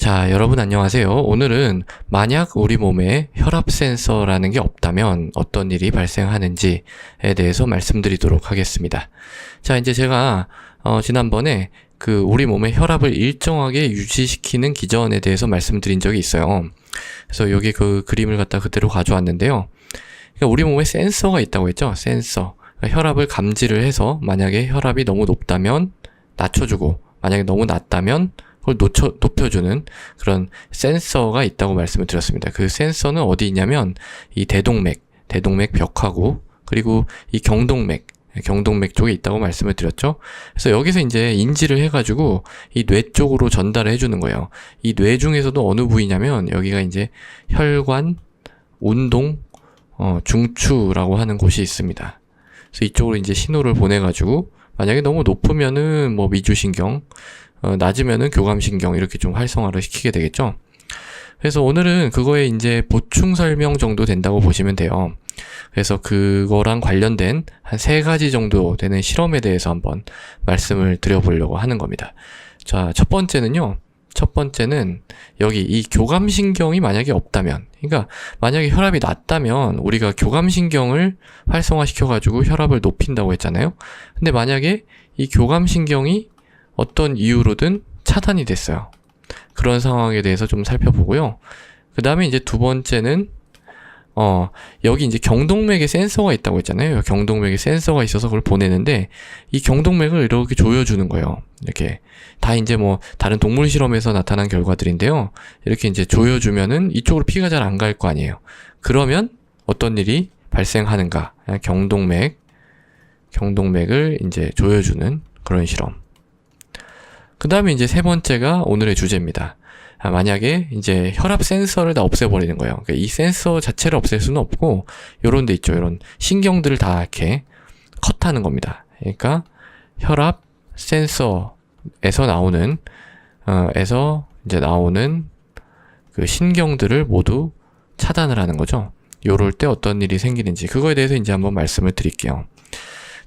자, 여러분 안녕하세요. 오늘은 만약 우리 몸에 혈압 센서라는 게 없다면 어떤 일이 발생하는지에 대해서 말씀드리도록 하겠습니다. 자, 이제 제가 어, 지난번에 그 우리 몸의 혈압을 일정하게 유지시키는 기전에 대해서 말씀드린 적이 있어요. 그래서 여기 그 그림을 갖다 그대로 가져왔는데요. 그러니까 우리 몸에 센서가 있다고 했죠. 센서. 그러니까 혈압을 감지를 해서 만약에 혈압이 너무 높다면 낮춰주고 만약에 너무 낮다면 그걸 놓쳐, 높여주는 그런 센서가 있다고 말씀을 드렸습니다. 그 센서는 어디 있냐면 이 대동맥, 대동맥 벽하고 그리고 이 경동맥, 경동맥 쪽에 있다고 말씀을 드렸죠. 그래서 여기서 이제 인지를 해가지고 이 뇌 쪽으로 전달을 해주는 거예요. 이 뇌 중에서도 어느 부위냐면 여기가 이제 혈관, 운동, 어, 중추라고 하는 곳이 있습니다. 그래서 이쪽으로 이제 신호를 보내가지고 만약에 너무 높으면은 뭐 미주신경, 어, 낮으면은 교감신경 이렇게 좀 활성화를 시키게 되겠죠. 그래서 오늘은 그거에 이제 보충 설명 정도 된다고 보시면 돼요. 그래서 그거랑 관련된 한 세 가지 정도 되는 실험에 대해서 한번 말씀을 드려보려고 하는 겁니다. 자, 첫 번째는요. 첫 번째는 여기 이 교감신경이 만약에 없다면, 그러니까 만약에 혈압이 낮다면 우리가 교감신경을 활성화시켜가지고 혈압을 높인다고 했잖아요. 근데 만약에 이 교감신경이 어떤 이유로든 차단이 됐어요. 그런 상황에 대해서 좀 살펴보고요. 그 다음에 이제 두 번째는 어, 여기 이제 경동맥에 센서가 있다고 했잖아요. 경동맥에 센서가 있어서 그걸 보내는데, 이 경동맥을 이렇게 조여주는 거예요. 이렇게. 다 이제 뭐, 다른 동물 실험에서 나타난 결과들인데요. 이렇게 이제 조여주면은 이쪽으로 피가 잘 안 갈 거 아니에요. 그러면 어떤 일이 발생하는가. 경동맥, 경동맥을 이제 조여주는 그런 실험. 그 다음에 이제 세 번째가 오늘의 주제입니다. 아, 만약에 이제 혈압 센서를 다 없애버리는 거예요. 그러니까 이 센서 자체를 없앨 수는 없고, 요런 데 있죠. 요런 신경들을 다 이렇게 컷하는 겁니다. 그러니까 혈압 센서에서 나오는, 어, 에서 이제 나오는 그 신경들을 모두 차단을 하는 거죠. 요럴 때 어떤 일이 생기는지, 그거에 대해서 이제 한번 말씀을 드릴게요.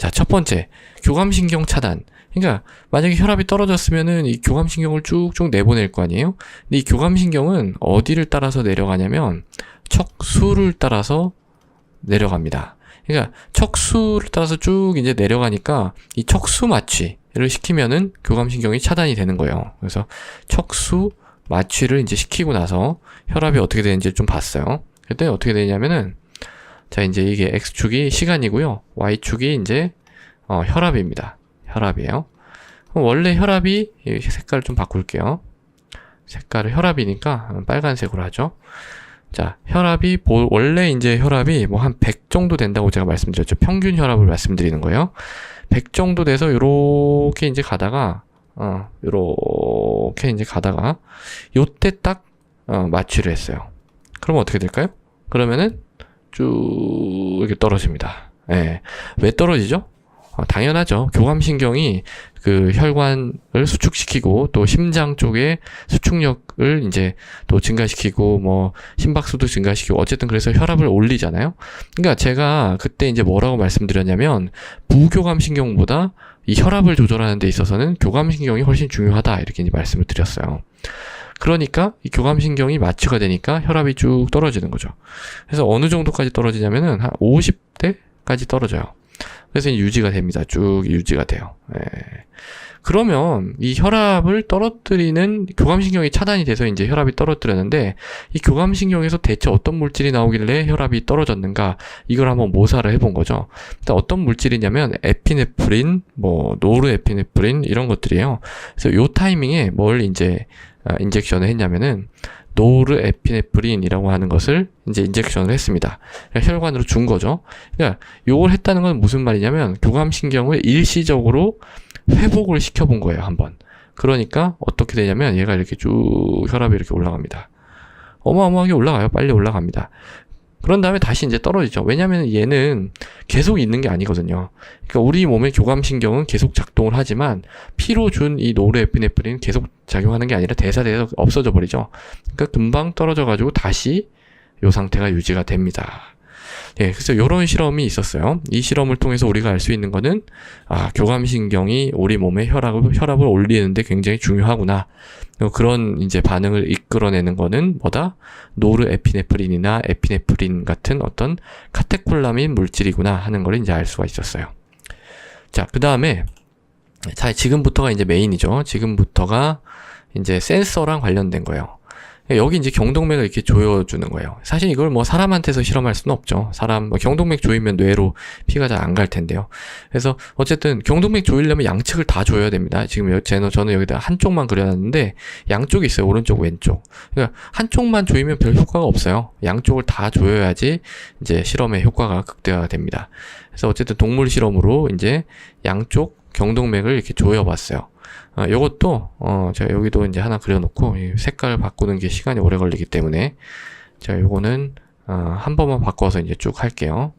자, 첫 번째, 교감신경 차단. 그러니까 만약에 혈압이 떨어졌으면은 이 교감신경을 쭉쭉 내보낼 거 아니에요? 근데 이 교감신경은 어디를 따라서 내려가냐면 척수를 따라서 내려갑니다. 그러니까 척수를 따라서 쭉 이제 내려가니까 이 척수 마취를 시키면은 교감신경이 차단이 되는 거예요. 그래서 척수 마취를 이제 시키고 나서 혈압이 어떻게 되는지 좀 봤어요. 그때 어떻게 되냐면은 자 이제 이게 x축이 시간이고요. y축이 이제 어, 혈압입니다. 혈압이에요. 원래 혈압이 색깔을 좀 바꿀게요. 색깔을 혈압이니까 빨간색으로 하죠. 자, 혈압이 원래 이제 혈압이 뭐 한 100 정도 된다고 제가 말씀드렸죠. 평균 혈압을 말씀드리는 거예요. 100 정도 돼서 요렇게 이제 가다가 어, 요렇게 이제 가다가 요때 딱 어, 마취를 했어요. 그러면 어떻게 될까요? 그러면은 쭉 이렇게 떨어집니다. 예. 왜 떨어지죠? 어, 당연하죠. 교감신경이 그 혈관을 수축시키고 또 심장 쪽에 수축력을 이제 또 증가시키고 뭐 심박수도 증가시키고 어쨌든 그래서 혈압을 올리잖아요. 그러니까 제가 그때 이제 뭐라고 말씀드렸냐면 부교감신경보다 이 혈압을 조절하는 데 있어서는 교감신경이 훨씬 중요하다 이렇게 이제 말씀을 드렸어요. 그러니까 이 교감신경이 마취가 되니까 혈압이 쭉 떨어지는 거죠. 그래서 어느 정도까지 떨어지냐면은 한 50대까지 떨어져요. 그래서 유지가 됩니다. 쭉 유지가 돼요. 예. 그러면 이 혈압을 떨어뜨리는 교감신경이 차단이 돼서 이제 혈압이 떨어뜨렸는데 이 교감신경에서 대체 어떤 물질이 나오길래 혈압이 떨어졌는가 이걸 한번 모사를 해본 거죠. 일단 어떤 물질이냐면 에피네프린, 뭐 노르에피네프린 이런 것들이에요. 그래서 요 타이밍에 뭘 이제 아, 인젝션을 했냐면은 노르에피네프린이라고 하는 것을 이제 인젝션을 했습니다. 그러니까 혈관으로 준 거죠. 그러니까 요걸 했다는 건 무슨 말이냐면 교감신경을 일시적으로 회복을 시켜본 거예요, 한번. 그러니까 어떻게 되냐면 얘가 이렇게 쭉 혈압이 이렇게 올라갑니다. 어마어마하게 올라가요. 빨리 올라갑니다. 그런 다음에 다시 이제 떨어지죠. 왜냐면 얘는 계속 있는 게 아니거든요. 그러니까 우리 몸의 교감신경은 계속 작동을 하지만 피로 준 이 노르에피네프린은 계속 작용하는 게 아니라 대사돼서 없어져 버리죠. 그러니까 금방 떨어져 가지고 다시 이 상태가 유지가 됩니다. 예, 그래서 이런 실험이 있었어요. 이 실험을 통해서 우리가 알 수 있는 거는 아, 교감신경이 우리 몸의 혈압을 혈압을 올리는데 굉장히 중요하구나. 그런 이제 반응을 이끌어내는 거는 뭐다? 노르에피네프린이나 에피네프린 같은 어떤 카테콜라민 물질이구나 하는 걸 이제 알 수가 있었어요. 자, 그 다음에 자, 지금부터가 이제 메인이죠. 지금부터가 이제 센서랑 관련된 거예요. 여기 이제 경동맥을 이렇게 조여주는 거예요. 사실 이걸 뭐 사람한테서 실험할 수는 없죠. 사람, 뭐 경동맥 조이면 뇌로 피가 잘 안 갈 텐데요. 그래서 어쨌든 경동맥 조이려면 양측을 다 조여야 됩니다. 지금 제는 저는 여기다 한쪽만 그려놨는데 양쪽이 있어요. 오른쪽, 왼쪽. 그러니까 한쪽만 조이면 별 효과가 없어요. 양쪽을 다 조여야지 이제 실험의 효과가 극대화가 됩니다. 그래서 어쨌든 동물 실험으로 이제 양쪽 경동맥을 이렇게 조여봤어요. 아, 요것도, 어, 제가 여기도 이제 하나 그려놓고, 색깔 바꾸는 게 시간이 오래 걸리기 때문에, 자, 요거는, 어, 한 번만 바꿔서 이제 쭉 할게요.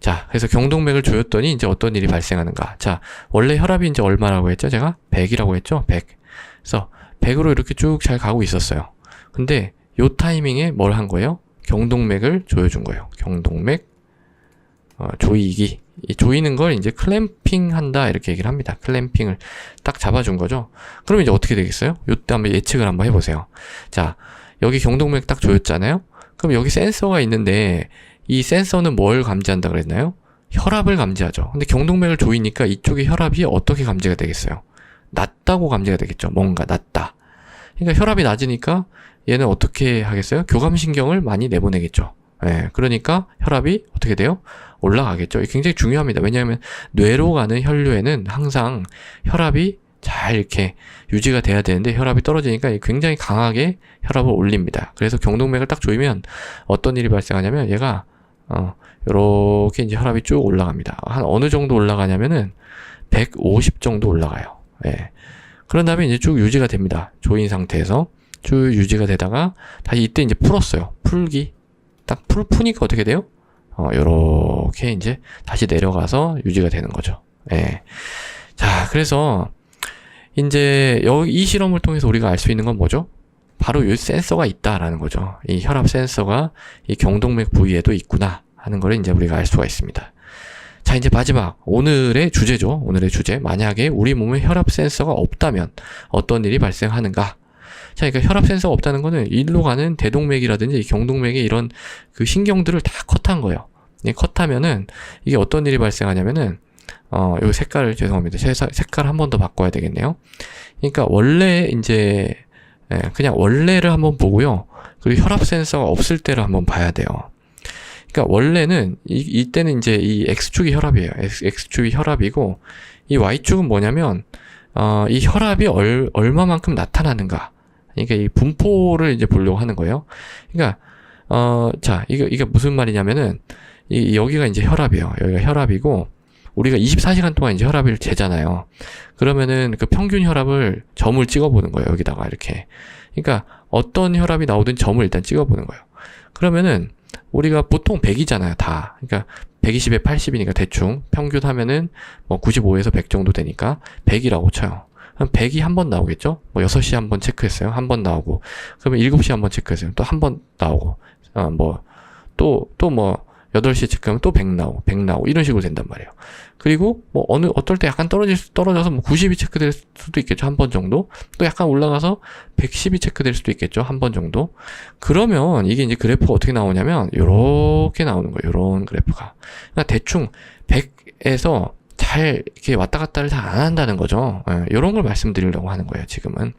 자, 그래서 경동맥을 조였더니 이제 어떤 일이 발생하는가. 자, 원래 혈압이 이제 얼마라고 했죠? 제가 100이라고 했죠? 100. 그래서 100으로 이렇게 쭉 잘 가고 있었어요. 근데 요 타이밍에 뭘 한 거예요? 경동맥을 조여준 거예요. 경동맥, 어, 조이기. 이 조이는 걸 이제 클램핑 한다 이렇게 얘기를 합니다. 클램핑을 딱 잡아준 거죠. 그럼 이제 어떻게 되겠어요? 요때 한번 예측을 한번 해보세요. 자, 여기 경동맥 딱 조였잖아요. 그럼 여기 센서가 있는데 이 센서는 뭘 감지한다 그랬나요? 혈압을 감지하죠. 근데 경동맥을 조이니까 이쪽의 혈압이 어떻게 감지가 되겠어요? 낮다고 감지가 되겠죠. 뭔가 낮다. 그러니까 혈압이 낮으니까 얘는 어떻게 하겠어요? 교감신경을 많이 내보내겠죠. 예, 그러니까 혈압이 어떻게 돼요? 올라가겠죠. 굉장히 중요합니다. 왜냐하면 뇌로 가는 혈류에는 항상 혈압이 잘 이렇게 유지가 돼야 되는데 혈압이 떨어지니까 굉장히 강하게 혈압을 올립니다. 그래서 경동맥을 딱 조이면 어떤 일이 발생하냐면 얘가 어 요렇게 이제 혈압이 쭉 올라갑니다. 한 어느 정도 올라가냐면은 150 정도 올라가요. 예. 그런 다음에 이제 쭉 유지가 됩니다. 조인 상태에서 쭉 유지가 되다가 다시 이때 이제 풀었어요. 풀기 딱 풀 푸니까 어떻게 돼요? 어, 요렇게 이제 다시 내려가서 유지가 되는 거죠. 예. 자, 그래서 이제 여기 이 실험을 통해서 우리가 알 수 있는 건 뭐죠? 바로 이 센서가 있다라는 거죠. 이 혈압 센서가 이 경동맥 부위에도 있구나 하는 걸 이제 우리가 알 수가 있습니다. 자, 이제 마지막 오늘의 주제죠. 오늘의 주제. 만약에 우리 몸에 혈압 센서가 없다면 어떤 일이 발생하는가? 자, 그러니까 혈압 센서가 없다는 거는 일로 가는 대동맥이라든지 경동맥의 이런 그 신경들을 다 컷한 거예요. 이 컷하면은 이게 어떤 일이 발생하냐면은 어, 요 색깔을 죄송합니다. 색깔 한 번 더 바꿔야 되겠네요. 그러니까 원래 이제 예, 그냥 원래를 한번 보고요. 그리고 혈압 센서가 없을 때를 한번 봐야 돼요. 그러니까 원래는 이, 이때는 이제 이 x축이 혈압이에요. x, 축이 혈압이고 이 y축은 뭐냐면 어, 이 혈압이 얼, 얼마만큼 나타나는가. 그러니까 이 분포를 이제 보려고 하는 거예요. 그러니까 어, 자, 이거 이게 무슨 말이냐면은 이 여기가 이제 혈압이에요. 여기가 혈압이고 우리가 24시간 동안 이제 혈압을 재잖아요. 그러면은 그 평균 혈압을 점을 찍어보는 거예요. 여기다가 이렇게. 그러니까 어떤 혈압이 나오든 점을 일단 찍어보는 거예요. 그러면은 우리가 보통 100이잖아요. 다. 그러니까 120에 80이니까 대충 평균 하면은 뭐 95에서 100 정도 되니까 100이라고 쳐요. 그럼 100이 한 번 나오겠죠? 뭐 6시 한 번 체크했어요. 한 번 나오고. 그러면 7시 한 번 체크했어요. 또 한 번 나오고. 어, 뭐, 또, 또 뭐, 8시에 체크하면 또 100 나오고, 100 나오고, 이런 식으로 된단 말이에요. 그리고, 뭐, 어느, 어떨 때 약간 떨어질, 수, 떨어져서 뭐 90이 체크될 수도 있겠죠. 한 번 정도. 또 약간 올라가서 110이 체크될 수도 있겠죠. 한 번 정도. 그러면 이게 이제 그래프가 어떻게 나오냐면, 요렇게 나오는 거예요. 요런 그래프가. 그러니까 대충 100에서 잘 이렇게 왔다 갔다를 잘안 한다는 거죠. 예, 이런 걸 말씀드리려고 하는 거예요, 지금은.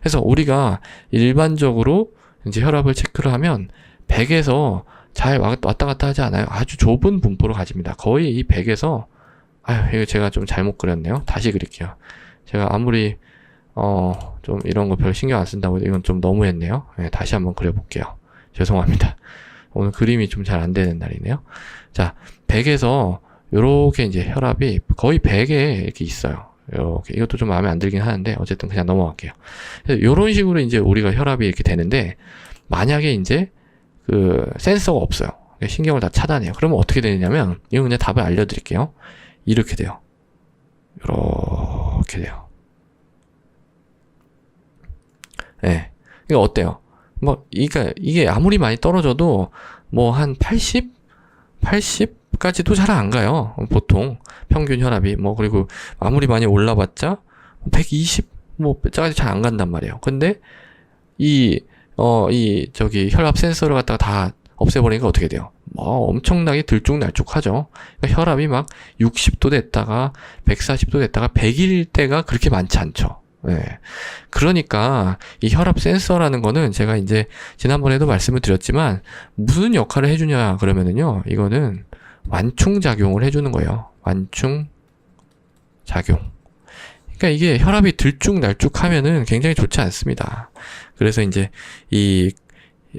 그래서 우리가 일반적으로 이제 혈압을 체크를 하면 100에서 잘 왔다 갔다 하지 않아요. 아주 좁은 분포로 가집니다. 거의 이 100에서 아유, 이거 제가 좀 잘못 그렸네요. 다시 그릴게요. 제가 아무리 어, 좀 이런 거 별 신경 안 쓴다고 이건 좀 너무했네요. 네, 다시 한번 그려볼게요. 죄송합니다. 오늘 그림이 좀 잘 안 되는 날이네요. 자, 100에서 요렇게 이제 혈압이 거의 100에 이렇게 있어요. 이렇게 이것도 좀 마음에 안 들긴 하는데 어쨌든 그냥 넘어갈게요. 이런 식으로 이제 우리가 혈압이 이렇게 되는데 만약에 이제 그 센서가 없어요. 신경을 다 차단해요. 그러면 어떻게 되냐면 이건 그냥 답을 알려드릴게요. 이렇게 돼요. 이렇게 돼요. 예. 네. 이거 어때요? 뭐, 그러니까 이게 아무리 많이 떨어져도 뭐 한 80? 80 까지도 잘 안 가요. 보통 평균 혈압이 뭐 그리고 아무리 많이 올라봤자 120 뭐까지 잘 안 간단 말이에요. 근데 이 어, 이, 저기, 혈압 센서를 갖다가 다 없애버리니까 어떻게 돼요? 뭐, 엄청나게 들쭉날쭉하죠. 그러니까 혈압이 막 60도 됐다가, 140도 됐다가, 100일 때가 그렇게 많지 않죠. 예. 그러니까, 이 혈압 센서라는 거는 제가 이제, 지난번에도 말씀을 드렸지만, 무슨 역할을 해주냐, 그러면은요, 이거는 완충작용을 해주는 거예요. 완충작용. 그러니까 이게 혈압이 들쭉날쭉 하면은 굉장히 좋지 않습니다. 그래서 이제 이,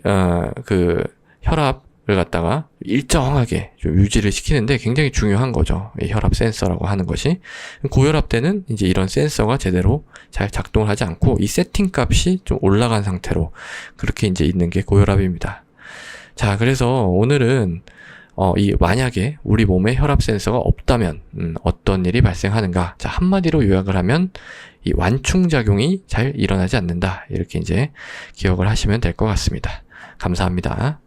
어, 그 혈압을 갖다가 일정하게 좀 유지를 시키는데 굉장히 중요한 거죠. 이 혈압 센서라고 하는 것이. 고혈압 때는 이제 이런 센서가 제대로 잘 작동을 하지 않고 이 세팅 값이 좀 올라간 상태로 그렇게 이제 있는 게 고혈압입니다. 자, 그래서 오늘은 어, 이 만약에 우리 몸에 혈압 센서가 없다면 음, 어떤 일이 발생하는가? 자, 한마디로 요약을 하면 이 완충 작용이 잘 일어나지 않는다. 이렇게 이제 기억을 하시면 될 것 같습니다. 감사합니다.